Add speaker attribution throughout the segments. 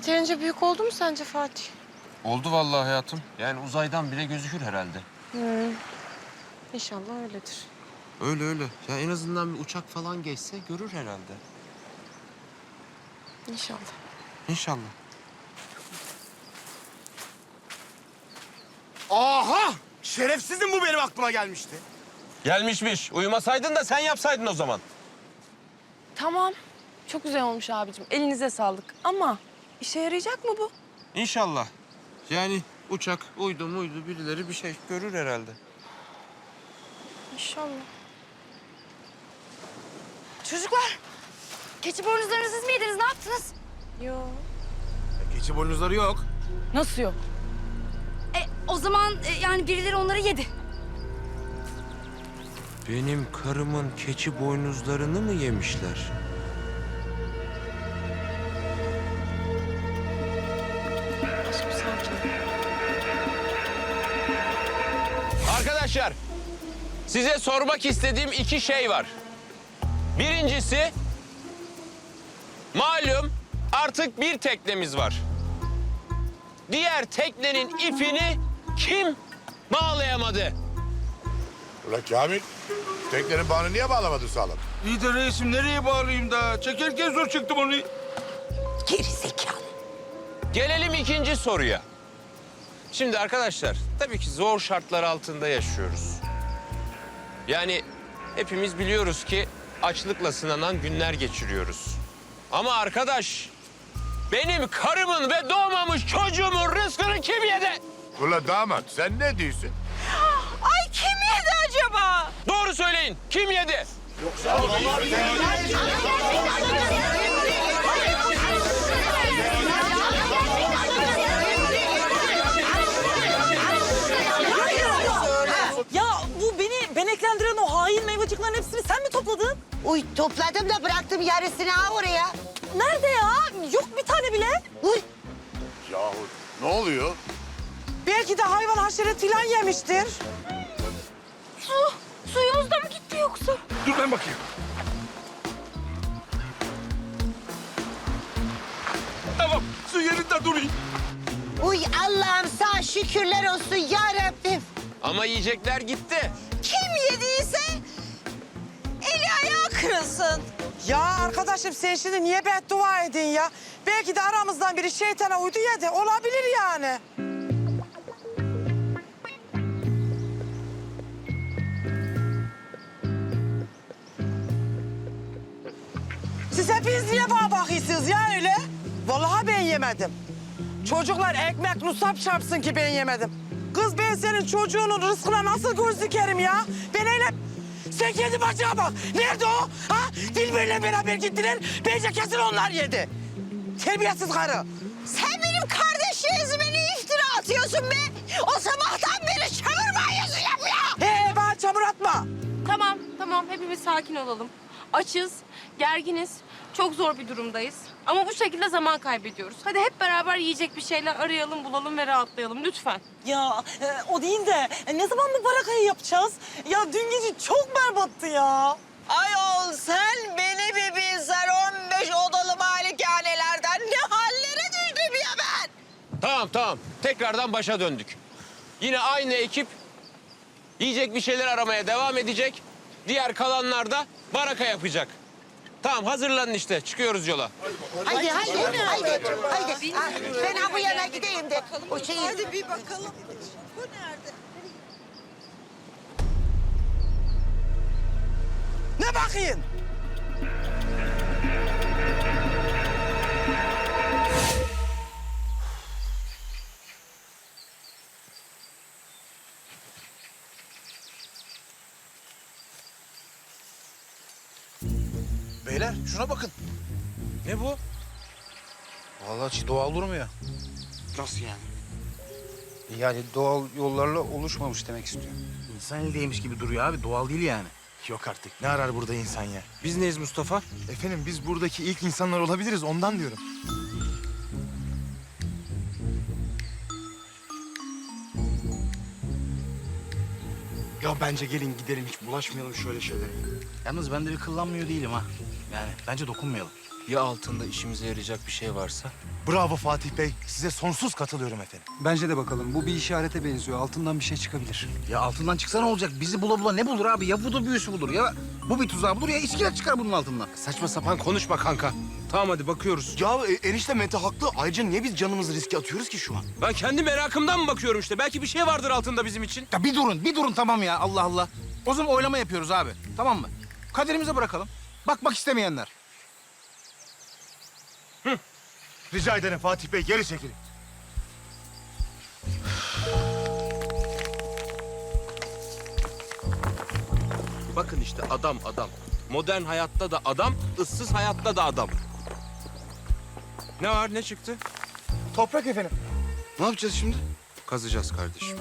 Speaker 1: yeterince büyük oldu mu sence Fatih?
Speaker 2: Oldu vallahi hayatım. Yani uzaydan bile gözükür herhalde.
Speaker 1: İnşallah öyledir.
Speaker 2: Öyle öyle. Ya en azından bir uçak falan geçse görür herhalde.
Speaker 1: İnşallah.
Speaker 2: İnşallah.
Speaker 3: Aha! Şerefsizim bu benim aklıma gelmişti.
Speaker 2: Gelmişmiş. Uyumasaydın da sen yapsaydın o zaman.
Speaker 4: Tamam. Çok güzel olmuş abicim. Elinize sağlık. Ama işe yarayacak mı bu?
Speaker 2: İnşallah. Yani uçak uydu muydu birileri bir şey görür herhalde.
Speaker 1: İnşallah.
Speaker 5: Çocuklar, keçi boynuzlarını siz mi yediniz? Ne yaptınız?
Speaker 1: Yo.
Speaker 3: Keçi boynuzları yok.
Speaker 4: Nasıl yok?
Speaker 5: E, o zaman e, yani birileri onları yedi.
Speaker 2: Benim karımın keçi boynuzlarını mı yemişler? Arkadaşlar, size sormak istediğim iki şey var. Birincisi, malum artık bir teknemiz var. Diğer teknenin ipini kim bağlayamadı?
Speaker 6: Ulan Kamil, teknenin bağını niye bağlamadın sağlam?
Speaker 3: İyi de reisim nereye bağlayayım da? Çekerken zor çıktım onu.
Speaker 2: Gelelim ikinci soruya. Şimdi arkadaşlar, tabii ki zor şartlar altında yaşıyoruz. Yani hepimiz biliyoruz ki açlıkla sınanan günler geçiriyoruz. Ama arkadaş, benim karımın ve doğmamış çocuğumun rızkını kim yedi?
Speaker 6: Ulan damat sen ne diyorsun?
Speaker 5: Ay kim yedi acaba?
Speaker 2: Doğru söyleyin, kim yedi?
Speaker 7: Ya beneklendiren o hain meyvacıkların hepsini sen mi topladın?
Speaker 8: Uy topladım da bıraktım yarısını ha oraya.
Speaker 7: Nerede ya? Yok bir tane bile.
Speaker 8: Uy
Speaker 6: Yahu ne oluyor?
Speaker 7: Belki de hayvan haşeret filan yemiştir.
Speaker 5: Su, suyumuz da mı gitti yoksa?
Speaker 3: Dur ben bakayım. Tamam, su yerinde durayım.
Speaker 8: uy Allah'ım sağ şükürler olsun ya Rabbim.
Speaker 2: Ama yiyecekler gitti.
Speaker 8: Kim yediyse eli ayağı kırılsın.
Speaker 7: Ya arkadaşım sen şimdi niye beddua edin ya? Belki de aramızdan biri şeytana uydu yedi. Olabilir yani. Siz hepiniz niye bana bakıyorsunuz ya öyle? Vallahi ben yemedim. Çocuklar ekmek nusap çarpsın ki ben yemedim. Kız ben senin çocuğunun rızkına nasıl göz dikerim ya? Ben öyle... Sen kendi başına bak. Nerede o? Ha? Dilber'le beraber gittiler. Bence kesin onlar yedi. Terbiyesiz karı.
Speaker 8: Sen benim kardeşlerime ne iftira atıyorsun be? O sabahtan beri çamur banyosu yapıyor.
Speaker 7: He bana çamur atma.
Speaker 1: Tamam, tamam. Hepimiz sakin olalım. Açız, gerginiz. Çok zor bir durumdayız. Ama bu şekilde zaman kaybediyoruz. Hadi hep beraber yiyecek bir şeyler arayalım, bulalım ve rahatlayalım lütfen.
Speaker 7: Ya e, o değil de e, ne zaman bu barakayı yapacağız? Ya dün gece çok berbattı ya.
Speaker 8: Ayol sen beni bir bilsen 15 odalı malikanelerden ne hallere düştüm ya ben.
Speaker 2: Tamam tamam, tekrardan başa döndük. Yine aynı ekip yiyecek bir şeyler aramaya devam edecek. Diğer kalanlar da baraka yapacak. Tamam hazırlanın işte, çıkıyoruz yola.
Speaker 8: Haydi haydi haydi haydi. Ha, Ben ha bu yana gideyim de o şeyi... Hadi bir bakalım.
Speaker 7: Ne bakayım?
Speaker 3: Şuna bakın.
Speaker 2: Ne bu?
Speaker 3: Vallahi hiç doğal durmuyor.
Speaker 9: Nasıl yani?
Speaker 3: Yani doğal yollarla oluşmamış demek istiyor.
Speaker 9: İnsan elindeymiş gibi duruyor abi. Doğal değil yani. Yok artık. Ne arar burada insan ya?
Speaker 2: Biz neyiz Mustafa?
Speaker 9: Efendim biz buradaki ilk insanlar olabiliriz. Ondan diyorum. Ya bence gelin gidelim hiç bulaşmayalım şöyle şeylere. Yalnız ben de bir kıllanmıyor değilim ha. Yani bence dokunmayalım.
Speaker 2: Ya altında işimize yarayacak bir şey varsa?
Speaker 9: Bravo Fatih Bey. Size sonsuz katılıyorum efendim.
Speaker 3: Bence de bakalım. Bu bir işarete benziyor. Altından bir şey çıkabilir.
Speaker 10: Ya altından çıksa ne olacak? Bizi bula bula ne bulur abi? Ya vudu büyüsü bulur ya bu bir tuzağı bulur ya iskelet çıkar bunun altından.
Speaker 2: Saçma sapan konuşma kanka. Tamam hadi bakıyoruz.
Speaker 9: Ya e, enişte Mete haklı. Ayrıca niye biz canımızı riske atıyoruz ki şu an?
Speaker 2: Ben kendi merakımdan mı bakıyorum işte? Belki bir şey vardır altında bizim için.
Speaker 10: Ya bir durun, bir durun tamam ya Allah Allah. O zaman oylama yapıyoruz abi. Tamam mı? Kaderimize bırakalım. Bakmak istemeyenler.
Speaker 9: Rica ederim Fatih Bey geri çekilin.
Speaker 2: Bakın işte adam adam. Modern hayatta da adam, ıssız hayatta da adam. Ne var ne çıktı?
Speaker 9: Toprak efendim.
Speaker 10: Ne yapacağız şimdi?
Speaker 2: Kazacağız kardeşim.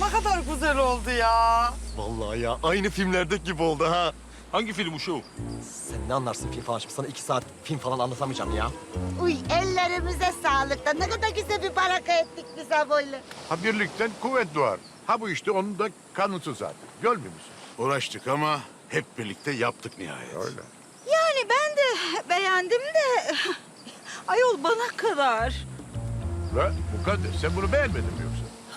Speaker 7: Ne kadar güzel oldu ya.
Speaker 9: Vallahi ya aynı filmlerdeki gibi oldu ha.
Speaker 2: Hangi film şu?
Speaker 11: Sen ne anlarsın film falan? Şimdi sana iki saat film falan anlatamayacağım ya.
Speaker 8: Uy ellerimize sağlık da ne kadar güzel bir baraka ettik biz ha böyle.
Speaker 6: Ha birlikten kuvvet doğar. Ha bu işte onun da kanıtı zaten. Görmüyor musun?
Speaker 9: Uğraştık ama hep birlikte yaptık nihayet.
Speaker 6: Öyle.
Speaker 8: Yani ben de beğendim de ayol bana kadar.
Speaker 6: La mukaddes sen bunu beğenmedin mi?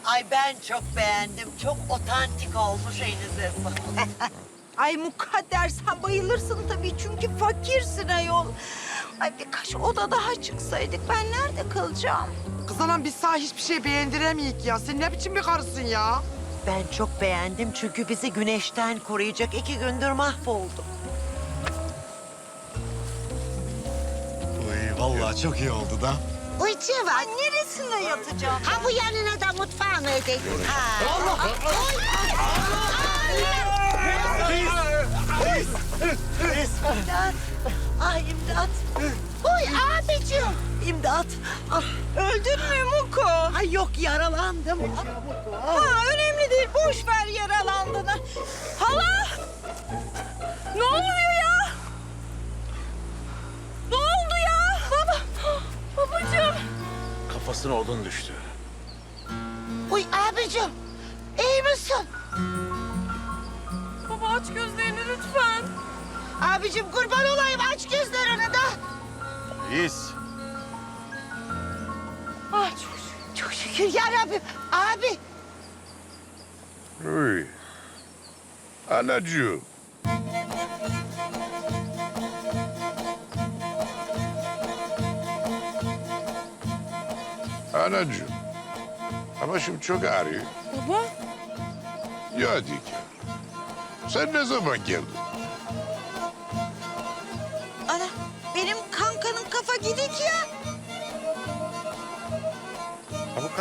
Speaker 8: Ay ben çok beğendim. Çok otantik olmuş elinize Ay mukadder sen bayılırsın tabii çünkü fakirsin ayol. Ay birkaç oda daha çıksaydık ben nerede kalacağım?
Speaker 7: Kız anam biz sana hiçbir şey beğendiremeyik ya. Sen ne biçim bir karısın ya?
Speaker 8: Ben çok beğendim çünkü bizi güneşten koruyacak iki gündür mahvoldum.
Speaker 11: Uy vallahi çok iyi oldu da.
Speaker 8: Uy Civan neresine yatacağım? Ha bu yanına da mutfağını edeyim. Ha. Allah! İmdat! Ah imdat! Uy abicim! İmdat! Ah, öldün mü Muko? Ay yok yaralandım. Ha önemli değil. Boş ver yaralandığını. Hala!
Speaker 1: Ne oluyor ya?
Speaker 9: Kafasına odun düştü.
Speaker 8: Uy abicim! iyi misin?
Speaker 1: Baba aç gözlerini lütfen.
Speaker 8: Abicim kurban olayım aç gözlerini de.
Speaker 9: Reis.
Speaker 8: Ah çok şükür. Çok şükür ya Rabbim. Abi
Speaker 6: Uy. Anacığım. Anacığım. Ama şimdi çok ağrıyor.
Speaker 1: Baba.
Speaker 6: Ya Dike. Sen ne zaman geldin?
Speaker 8: ana benim kankanın kafa gidik ya.
Speaker 6: Ha bu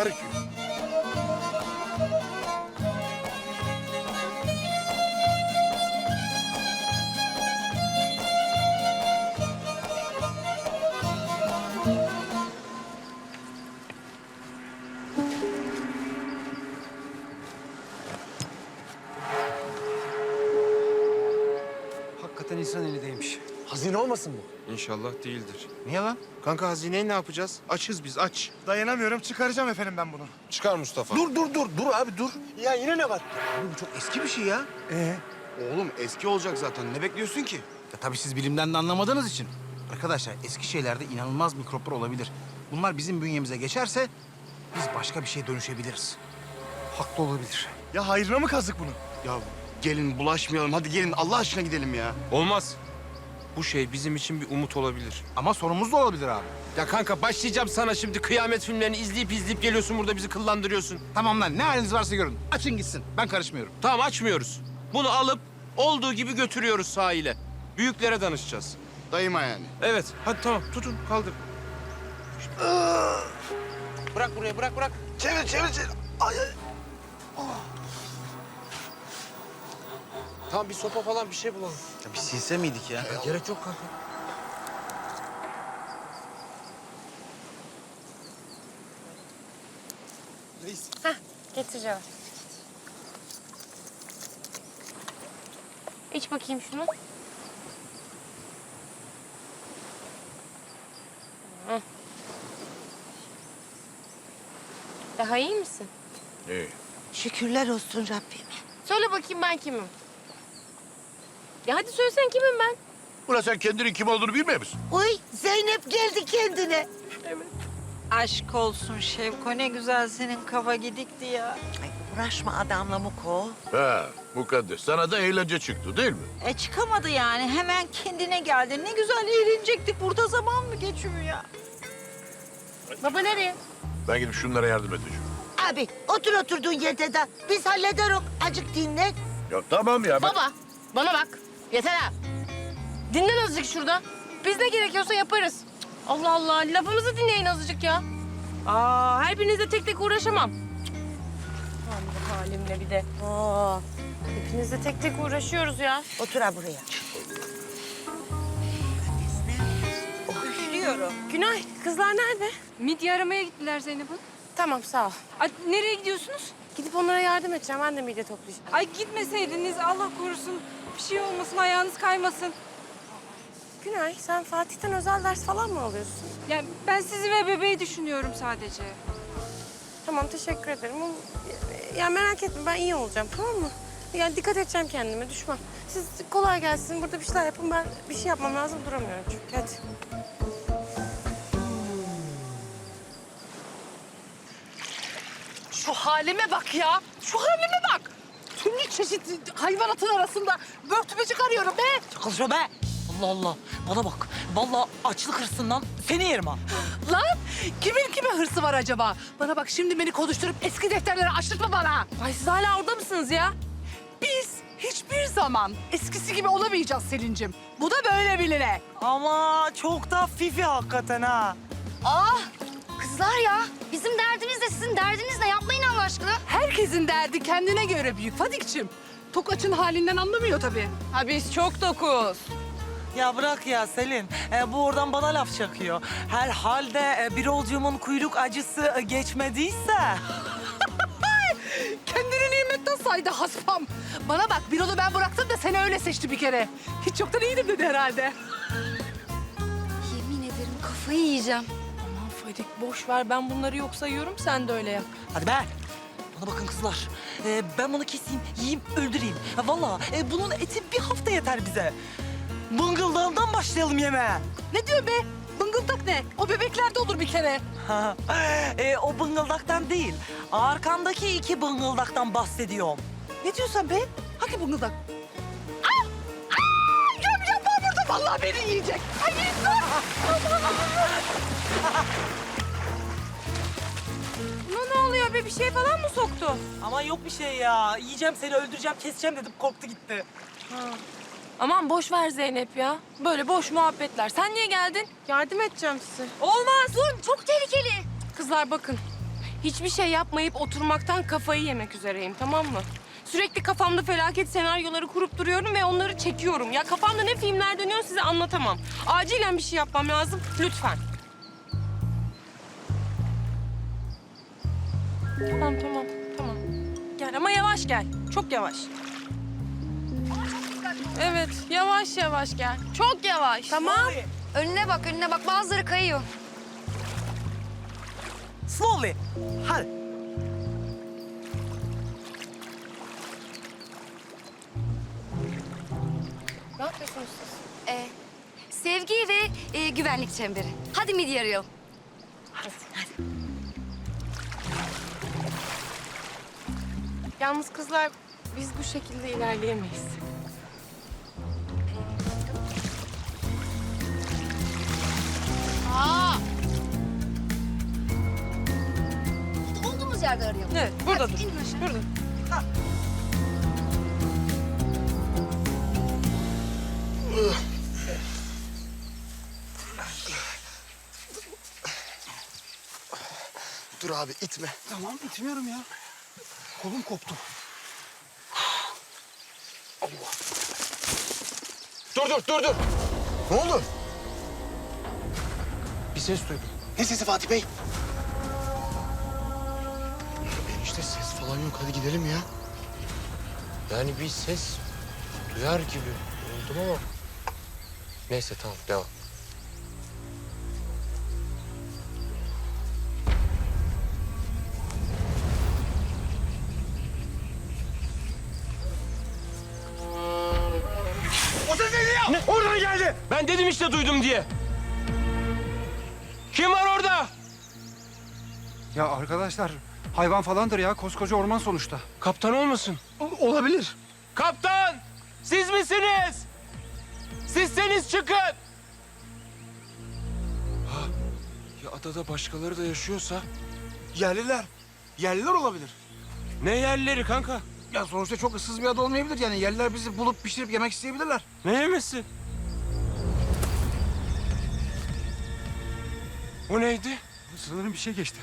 Speaker 3: değmiş.
Speaker 12: Hazine olmasın bu?
Speaker 2: İnşallah değildir.
Speaker 10: Niye lan?
Speaker 9: Kanka hazineyi ne yapacağız? Açız biz aç. Dayanamıyorum çıkaracağım efendim ben bunu.
Speaker 2: Çıkar Mustafa.
Speaker 9: Dur dur dur dur abi dur.
Speaker 12: Ya yine ne var?
Speaker 10: Oğlum bu çok eski bir şey ya.
Speaker 9: Ee? Oğlum eski olacak zaten ne bekliyorsun ki?
Speaker 10: Ya tabii siz bilimden de anlamadığınız için. Arkadaşlar eski şeylerde inanılmaz mikroplar olabilir. Bunlar bizim bünyemize geçerse biz başka bir şeye dönüşebiliriz.
Speaker 3: Haklı olabilir.
Speaker 9: Ya hayrına mı kazdık bunu? Ya gelin bulaşmayalım hadi gelin Allah aşkına gidelim ya.
Speaker 2: Olmaz. Bu şey bizim için bir umut olabilir.
Speaker 10: Ama sorumuz da olabilir abi.
Speaker 2: Ya kanka başlayacağım sana şimdi kıyamet filmlerini izleyip izleyip geliyorsun burada bizi kıllandırıyorsun.
Speaker 10: Tamam lan ne haliniz varsa görün. Açın gitsin. Ben karışmıyorum.
Speaker 2: Tamam açmıyoruz. Bunu alıp olduğu gibi götürüyoruz sahile. Büyüklere danışacağız.
Speaker 9: Dayıma yani.
Speaker 2: Evet. Hadi tamam tutun kaldır. Bırak buraya bırak bırak.
Speaker 9: Çevir çevir çevir. Ay, ay.
Speaker 2: Tamam bir sopa falan bir şey bulalım.
Speaker 10: Ya bir silse miydik ya?
Speaker 2: Gerek yok kanka.
Speaker 1: Heh, getireceğim. İç bakayım şunu. Hı. Daha iyi misin?
Speaker 6: İyi.
Speaker 13: Şükürler olsun Rabbime.
Speaker 1: Söyle bakayım ben kimim? Ya hadi söylesen kimim ben?
Speaker 6: Ulan sen kendinin kim olduğunu bilmiyor musun?
Speaker 13: Uy Zeynep geldi kendine.
Speaker 1: Evet.
Speaker 13: Aşk olsun Şevko ne güzel senin kafa gidikti ya. Ay uğraşma adamla Muko.
Speaker 6: Ha, mukaddes. Sana da eğlence çıktı değil mi?
Speaker 13: E çıkamadı yani hemen kendine geldi. Ne güzel eğlenecektik burada zaman mı geçiyor ya?
Speaker 1: Baba nereye?
Speaker 6: Ben gidip şunlara yardım edeceğim.
Speaker 13: Abi otur oturduğun yerde de biz hallederiz. Acık dinle.
Speaker 6: Ya tamam ya. Ben...
Speaker 1: Baba bana bak. Yeter ha. Dinlen azıcık şurada. Biz ne gerekiyorsa yaparız. Cık, Allah Allah lafımızı dinleyin azıcık ya. Aa her birinizle tek tek uğraşamam. Cık. Bu halimle bir de. Aa, hepinizle tek tek uğraşıyoruz ya.
Speaker 13: Otur ha buraya. Üflüyorum.
Speaker 1: Günay kızlar nerede?
Speaker 14: Midye aramaya gittiler Zeynep Hanım.
Speaker 1: Tamam sağ ol.
Speaker 14: Ay, nereye gidiyorsunuz?
Speaker 1: Gidip onlara yardım edeceğim. Ben de mide toplayacağım.
Speaker 14: Ay gitmeseydiniz Allah korusun. Bir şey olmasın ayağınız kaymasın.
Speaker 1: Günay sen Fatih'ten özel ders falan mı alıyorsun?
Speaker 14: Yani ben sizi ve bebeği düşünüyorum sadece.
Speaker 1: Tamam teşekkür ederim. Ama, Ya merak etme ben iyi olacağım tamam mı? Yani dikkat edeceğim kendime düşmem. Siz kolay gelsin burada bir şeyler yapın. Ben bir şey yapmam lazım duramıyorum çünkü hadi.
Speaker 15: Şu halime bak ya. Şu halime bak. Türlü çeşit hayvanatın arasında börtümecik arıyorum be.
Speaker 16: Konuşma be. Allah Allah. Bana bak. Vallahi açlık hırsından seni yerim ha.
Speaker 15: Lan kimin kime hırsı var acaba? Bana bak şimdi beni konuşturup eski defterleri açtırma bana.
Speaker 1: Ay siz hala orada mısınız ya?
Speaker 15: Biz hiçbir zaman eskisi gibi olamayacağız Selin'cim. Bu da böyle biline.
Speaker 16: Ama çok da fifi hakikaten ha.
Speaker 14: Ah kızlar ya bizim derdimiz de sizin derdiniz ne yapmayın Allah aşkına.
Speaker 15: Herkesin derdi kendine göre büyük Fadik'cim. Tokaç'ın halinden anlamıyor tabii.
Speaker 17: Ha biz çok dokuz.
Speaker 16: Ya bırak ya Selin. Ee, bu oradan bana laf çakıyor. Herhalde e, bir olcuğumun kuyruk acısı e, geçmediyse.
Speaker 15: Kendini nimetten saydı haspam. Bana bak bir onu ben bıraktım da seni öyle seçti bir kere. Hiç yoktan iyiydim dedi herhalde.
Speaker 14: Yemin ederim kafayı yiyeceğim.
Speaker 17: Fadik boş ver ben bunları yok sayıyorum sen de öyle yap.
Speaker 16: Hadi be. Bana bakın kızlar. Ee, ben bunu keseyim, yiyeyim, öldüreyim. Ha, vallahi e, bunun eti bir hafta yeter bize. Bıngıldağından başlayalım yemeğe.
Speaker 15: Ne diyor be? Bıngıldak ne? O bebeklerde olur bir kere.
Speaker 16: e, o bıngıldaktan değil. Arkandaki iki bıngıldaktan bahsediyorum.
Speaker 15: Ne diyorsun be? Hangi bıngıldak? Vallahi beni yiyecek. Ay dur.
Speaker 1: Buna ne oluyor be? Bir şey falan mı soktu?
Speaker 16: Ama yok bir şey ya. Yiyeceğim seni, öldüreceğim, keseceğim dedim. Korktu gitti.
Speaker 17: Aman boş ver Zeynep ya. Böyle boş muhabbetler. Sen niye geldin?
Speaker 1: Yardım edeceğim size.
Speaker 17: Olmaz.
Speaker 1: Dur çok tehlikeli. Kızlar bakın. Hiçbir şey yapmayıp oturmaktan kafayı yemek üzereyim tamam mı? Sürekli kafamda felaket senaryoları kurup duruyorum ve onları çekiyorum. Ya kafamda ne filmler dönüyor size anlatamam. Acilen bir şey yapmam lazım lütfen. Tamam tamam tamam. Gel ama yavaş gel. Çok yavaş.
Speaker 4: Evet, yavaş yavaş gel. Çok yavaş. Tamam.
Speaker 5: Önüne bak önüne bak bazıları kayıyor.
Speaker 16: Slowly. Hadi.
Speaker 1: Ne yapıyorsunuz siz?
Speaker 5: Ee, sevgi ve e, güvenlik çemberi. Hadi midye arayalım.
Speaker 1: Yalnız kızlar biz bu şekilde ilerleyemeyiz.
Speaker 5: Aa! Olduğumuz yerde arayalım.
Speaker 4: Evet, burada
Speaker 5: Hadi
Speaker 4: dur.
Speaker 5: inin aşağı.
Speaker 9: Dur abi itme.
Speaker 10: Tamam itmiyorum ya. Kolum koptu.
Speaker 2: Dur dur dur dur.
Speaker 9: Ne oldu?
Speaker 2: Bir ses duydum.
Speaker 9: Ne sesi Fatih Bey? Enişte ses falan yok. Hadi gidelim ya.
Speaker 2: Yani bir ses duyar gibi oldum ama... Neyse tamam devam.
Speaker 9: O ses neydi ya? Oradan geldi.
Speaker 2: Ben dedim işte duydum diye. Kim var orada?
Speaker 3: Ya arkadaşlar hayvan falandır ya koskoca orman sonuçta.
Speaker 2: Kaptan olmasın?
Speaker 10: olabilir.
Speaker 2: Kaptan! Siz misiniz? Sizseniz çıkın. Ha, ya adada başkaları da yaşıyorsa?
Speaker 10: Yerliler. Yerliler olabilir.
Speaker 2: Ne yerleri kanka?
Speaker 10: Ya sonuçta çok ıssız bir ada olmayabilir yani. Yerliler bizi bulup pişirip yemek isteyebilirler.
Speaker 2: Ne yemesi? O neydi?
Speaker 3: Sanırım bir şey geçti.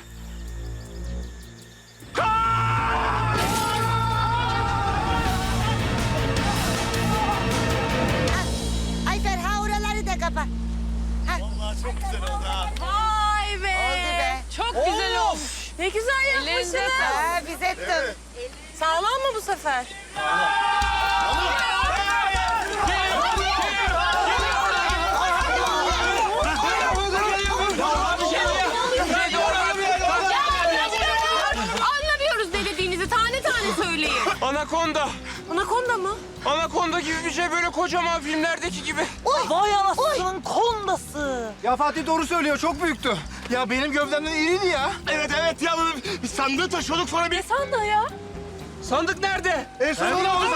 Speaker 4: Vay be.
Speaker 8: Oldu be.
Speaker 4: Çok güzel olmuş. Ne güzel yapmışsınız.
Speaker 8: Ha biz ettim.
Speaker 4: Sağlam mı bu sefer?
Speaker 1: Anlamıyoruz ne dediğinizi. Tane tane söyleyin.
Speaker 2: Anakonda.
Speaker 1: Anakonda mı?
Speaker 2: Anakonda gibi bir şey böyle kocaman filmlerdeki gibi.
Speaker 16: Vay anasının kondası.
Speaker 3: Ya Fatih doğru söylüyor çok büyüktü.
Speaker 10: Ya benim gövdemden iriydi ya.
Speaker 9: Evet evet ya. Bir sandığı taşıyorduk sonra bir...
Speaker 4: Sandı ya.
Speaker 2: Sandık nerede?
Speaker 9: En son onu aldık.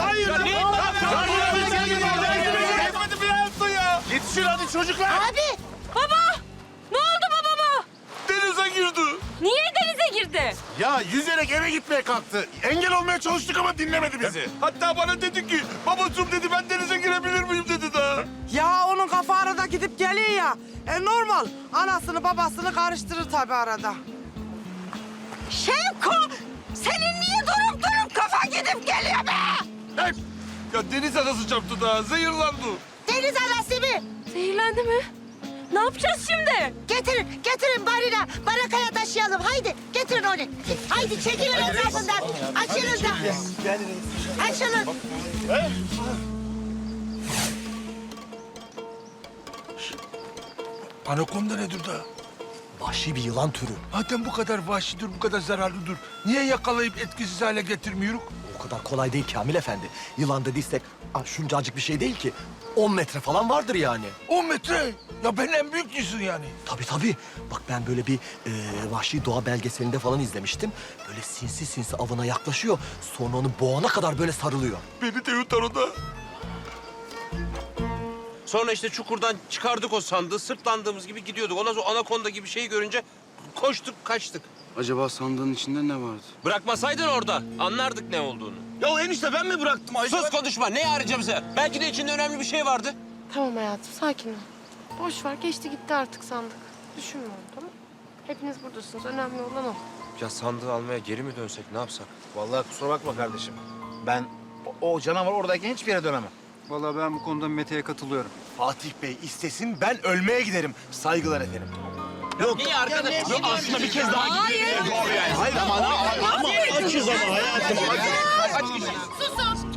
Speaker 9: Hayır. Yetişin hadi çocuklar.
Speaker 8: Abi
Speaker 1: Baba! Ne oldu babama?
Speaker 9: Denize girdi.
Speaker 1: Niye denize girdi?
Speaker 6: Ya yüzerek eve gitmeye kalktı. Engel olmaya çalıştık ama dinlemedi bizi.
Speaker 9: Hatta bana dedi ki babacığım dedi ben denize girebilir miyim dedi daha.
Speaker 7: Ya onun kafa arada gidip geliyor ya. E normal. Anasını babasını karıştırır tabii arada.
Speaker 8: Şevko senin niye durup durup kafa gidip geliyor be?
Speaker 9: Hep. Ya deniz anası çarptı daha zehirlandı.
Speaker 8: Deniz anası mı?
Speaker 1: Zehirlendi mi? Ne yapacağız şimdi?
Speaker 8: Getirin, getirin barına. Barakaya taşıyalım. Haydi getirin onu. Haydi çekilin etrafından. Açılın da. Açılın.
Speaker 9: Anakonda nedir da?
Speaker 11: Vahşi bir yılan türü.
Speaker 9: Zaten bu kadar vahşidir, bu kadar zararlıdır. Niye yakalayıp etkisiz hale getirmiyoruz?
Speaker 11: O kadar kolay değil Kamil Efendi. Yılan dediysek ah, şuncacık bir şey değil ki. 10 metre falan vardır yani.
Speaker 9: 10 metre. Ya ben en büyük yüzün yani.
Speaker 11: Tabii tabii. Bak ben böyle bir e, vahşi doğa belgeselinde falan izlemiştim. Böyle sinsi sinsi avına yaklaşıyor. Sonra onu boğana kadar böyle sarılıyor.
Speaker 9: Beni de yutar o da.
Speaker 2: Sonra işte çukurdan çıkardık o sandığı, sırtlandığımız gibi gidiyorduk. Ondan sonra anakonda gibi şeyi görünce koştuk, kaçtık.
Speaker 3: Acaba sandığın içinde ne vardı?
Speaker 2: Bırakmasaydın orada anlardık ne olduğunu.
Speaker 9: Ya enişte ben mi bıraktım Ayşe?
Speaker 2: Sus konuşma, ne arayacağım sen? Belki de içinde önemli bir şey vardı.
Speaker 1: Tamam hayatım sakin ol. Boş ver geçti gitti artık sandık. Düşünme onu tamam Hepiniz buradasınız. Önemli olan o.
Speaker 2: Ya sandığı almaya geri mi dönsek, ne yapsak?
Speaker 10: Vallahi kusura bakma kardeşim. Ben o, o canavar oradayken hiçbir yere dönemem.
Speaker 3: Vallahi ben bu konuda Mete'ye katılıyorum.
Speaker 9: Fatih Bey istesin ben ölmeye giderim. Saygılar efendim.
Speaker 2: Niye arkadaş?
Speaker 9: Aslında bir kez daha
Speaker 1: Hayır.
Speaker 9: Hayır ama ama açız ama hayatım.
Speaker 1: Susun.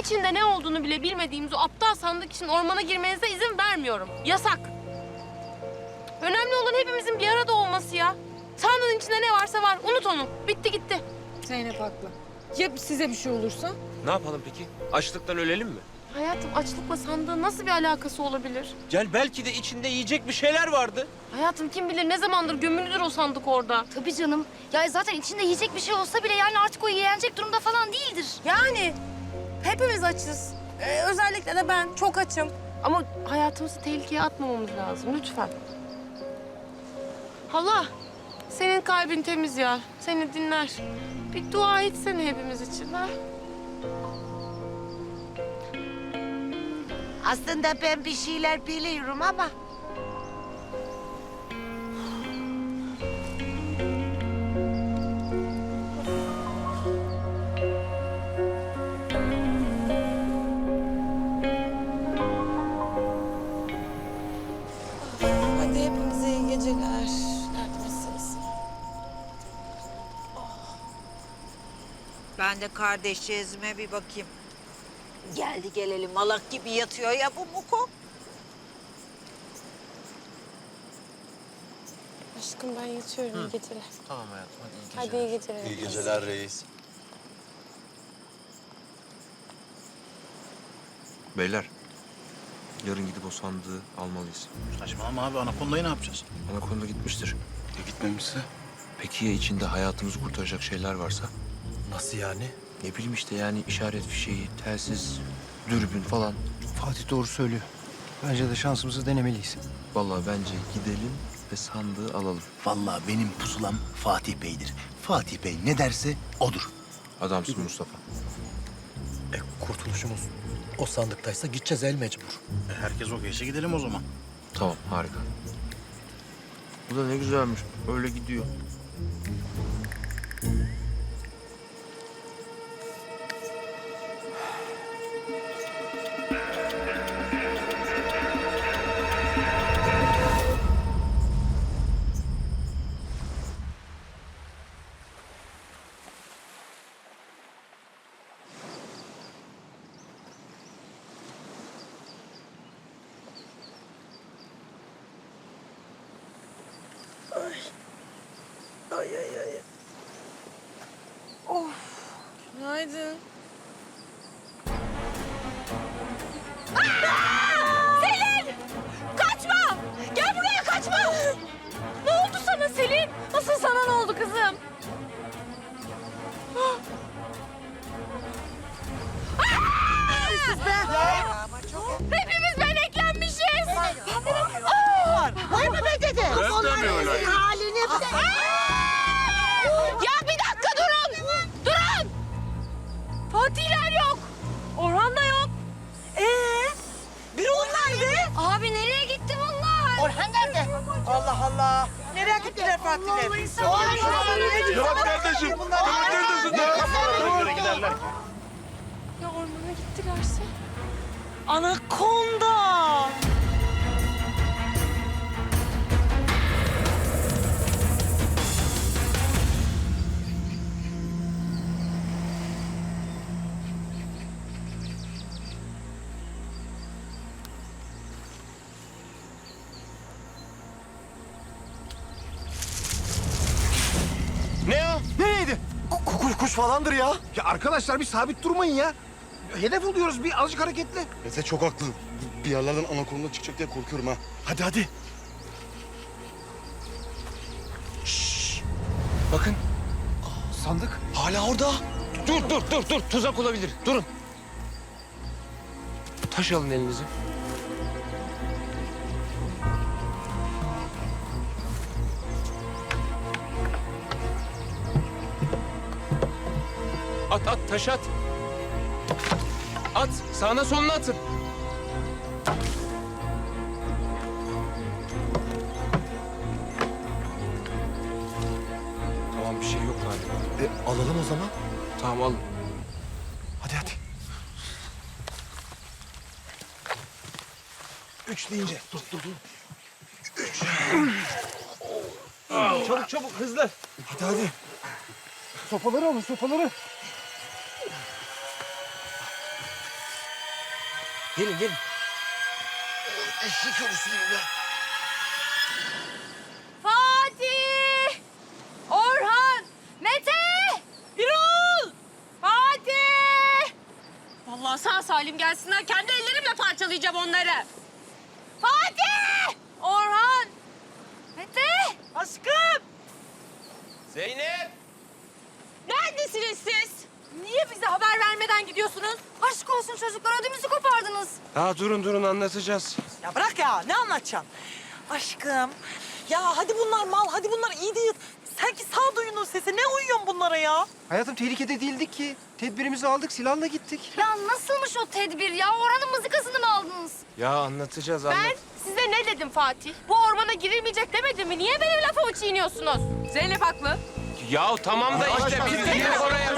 Speaker 1: İçinde ne olduğunu bile bilmediğimiz o aptal sandık için ormana girmenize izin vermiyorum. Yasak. Önemli olan hepimizin bir arada olması ya. Sandığın içinde ne varsa var. Unut onu. Bitti gitti.
Speaker 4: Zeynep haklı. Ya size bir şey olursa?
Speaker 2: Ne yapalım peki? Açlıktan ölelim mi?
Speaker 1: Hayatım açlıkla sandığın nasıl bir alakası olabilir?
Speaker 2: Gel belki de içinde yiyecek bir şeyler vardı.
Speaker 1: Hayatım kim bilir ne zamandır gömülüdür o sandık orada.
Speaker 5: Tabii canım. Ya zaten içinde yiyecek bir şey olsa bile yani artık o yenecek durumda falan değildir.
Speaker 1: Yani hepimiz açız. Ee, özellikle de ben çok açım. Ama hayatımızı tehlikeye atmamamız lazım lütfen. Hala, senin kalbin temiz ya. Seni dinler. Bir dua etsene hepimiz için ha.
Speaker 8: Aslında ben bir şeyler biliyorum ama...
Speaker 4: Hadi hepinize iyi geceler. Neredesiniz?
Speaker 8: Ben de kardeşçizime bir bakayım. Geldi gelelim malak gibi yatıyor ya bu Muko.
Speaker 1: Aşkım ben yatıyorum. İyi geceler.
Speaker 2: Tamam hayatım hadi iyi
Speaker 1: Hadi iyi geceler.
Speaker 11: İyi geceler reis.
Speaker 2: Beyler, yarın gidip o sandığı almalıyız.
Speaker 10: Saçmalama abi anakondayı ne yapacağız?
Speaker 2: Anakonda gitmiştir.
Speaker 11: E gitmemişse?
Speaker 2: Peki ya içinde hayatımızı kurtaracak şeyler varsa?
Speaker 11: Nasıl yani?
Speaker 2: Ne bileyim işte yani işaret fişeği, telsiz, dürbün falan.
Speaker 3: Fatih doğru söylüyor. Bence de şansımızı denemeliyiz.
Speaker 2: Vallahi bence gidelim ve sandığı alalım.
Speaker 9: Vallahi benim pusulam Fatih Bey'dir. Fatih Bey ne derse odur.
Speaker 2: Adamsın Mustafa.
Speaker 11: E kurtuluşumuz o sandıktaysa gideceğiz el mecbur.
Speaker 10: E, herkes okeyse gidelim o zaman.
Speaker 2: Tamam harika. Bu da ne güzelmiş. Öyle gidiyor.
Speaker 11: Falandır ya.
Speaker 10: Ya arkadaşlar bir sabit durmayın ya. Hedef oluyoruz bir azıcık hareketli.
Speaker 9: Mete çok haklı. Bir yerlerden anakonda çıkacak diye korkuyorum ha. Hadi hadi.
Speaker 2: Bakın.
Speaker 11: Sandık hala orada.
Speaker 2: Dur dur dur dur. Tuzak olabilir. Durun. Taş alın elinize. At taş at. At. Sağına soluna atın. Tamam bir şey yok galiba.
Speaker 11: E, alalım o zaman.
Speaker 2: Tamam alın.
Speaker 11: Hadi hadi.
Speaker 10: Üç deyince. Dur dur dur.
Speaker 2: Çabuk çabuk hızlı.
Speaker 10: Hadi hadi. Sopaları alın sopaları.
Speaker 16: Gelin gelin.
Speaker 11: Eşek ölüsü gibi be.
Speaker 1: Fatih! Orhan! Mete! Birol! Fatih! Vallahi sağ salim gelsinler. Kendi ellerimle parçalayacağım onları. Fatih! Orhan! Mete! Aşkım!
Speaker 2: Zeynep!
Speaker 1: Neredesiniz siz? Niye bize haber vermeden gidiyorsunuz?
Speaker 5: Aşk olsun çocuklar ödümüzü kopardınız.
Speaker 2: Ha durun durun anlatacağız.
Speaker 8: Ya bırak ya ne anlatacaksın?
Speaker 16: Aşkım. Ya hadi bunlar mal, hadi bunlar iyi değil. Sanki sağduyunun sesi. Ne uyuyorsun bunlara ya?
Speaker 3: Hayatım tehlikede değildik ki. Tedbirimizi aldık silahla gittik.
Speaker 5: Ya nasılmış o tedbir ya? Orhan'ın mızıkasını mı aldınız?
Speaker 2: Ya anlatacağız
Speaker 1: Ben size ne dedim Fatih? Bu ormana girilmeyecek demedim mi? Niye benim lafımı çiğniyorsunuz? Zeynep haklı.
Speaker 2: Ya tamam da işte biz de oraya...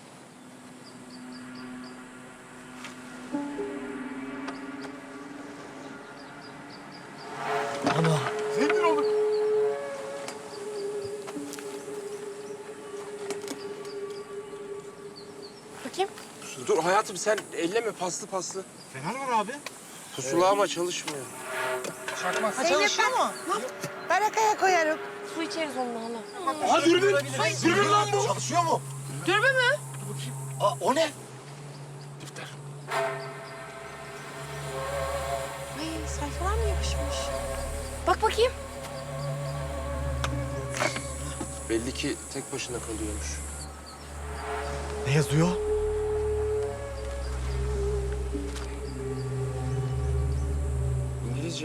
Speaker 2: hayatım sen elleme paslı paslı.
Speaker 10: Fener var abi.
Speaker 2: Pusula ama çalışmıyor.
Speaker 16: Ha, çalışıyor mu?
Speaker 8: Barakaya koyarım.
Speaker 1: Su içeriz onunla hala.
Speaker 10: Aha dürbün. Dürbün lan bu. Çalışıyor mu?
Speaker 1: Dürbün mü?
Speaker 11: Aa, o ne?
Speaker 4: Ay sayfalar mı yapışmış?
Speaker 1: Bak bakayım.
Speaker 2: Belli ki tek başına kalıyormuş.
Speaker 11: Ne yazıyor?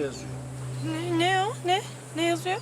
Speaker 2: Yazıyor.
Speaker 4: Ne, ne o? Ne? Ne yazıyor?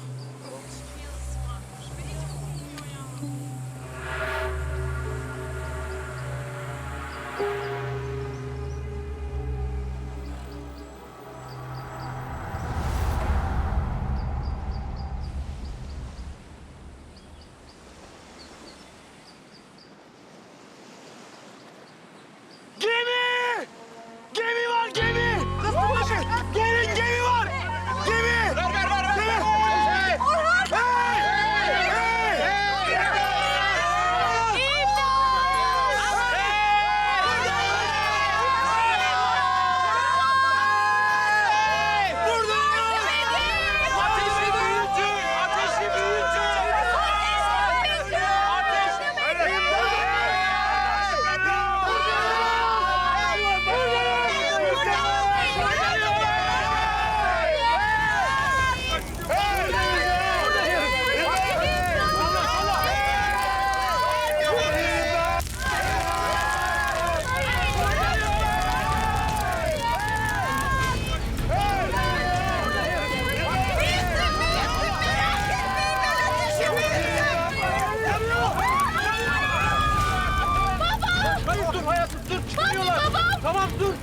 Speaker 2: Dur.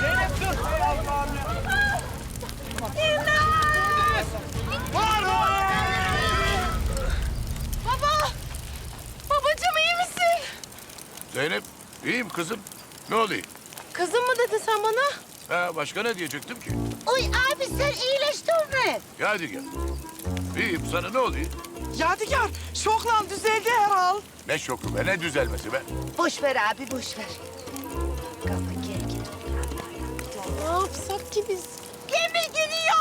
Speaker 2: Zeynep dur. Hay Allah'ım ya. Bağırma!
Speaker 1: Baba! Babacığım iyi misin?
Speaker 6: Zeynep iyiyim kızım. Ne oluyor?
Speaker 1: Kızım mı dedin sen bana?
Speaker 6: Ha, başka ne diyecektim ki?
Speaker 8: Oy abi sen iyileştin mi?
Speaker 6: Ya hadi gel. İyiyim sana ne oluyor?
Speaker 7: Yadigar şokla düzeldi herhal.
Speaker 6: Ne şoku be ne düzelmesi be.
Speaker 8: Boş ver abi boş ver.
Speaker 1: Ne yapsak ki biz?
Speaker 8: Gemi gidiyor.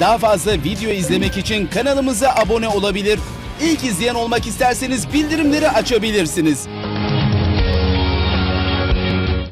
Speaker 18: Daha fazla video izlemek için kanalımıza abone olabilir. İlk izleyen olmak isterseniz bildirimleri açabilirsiniz.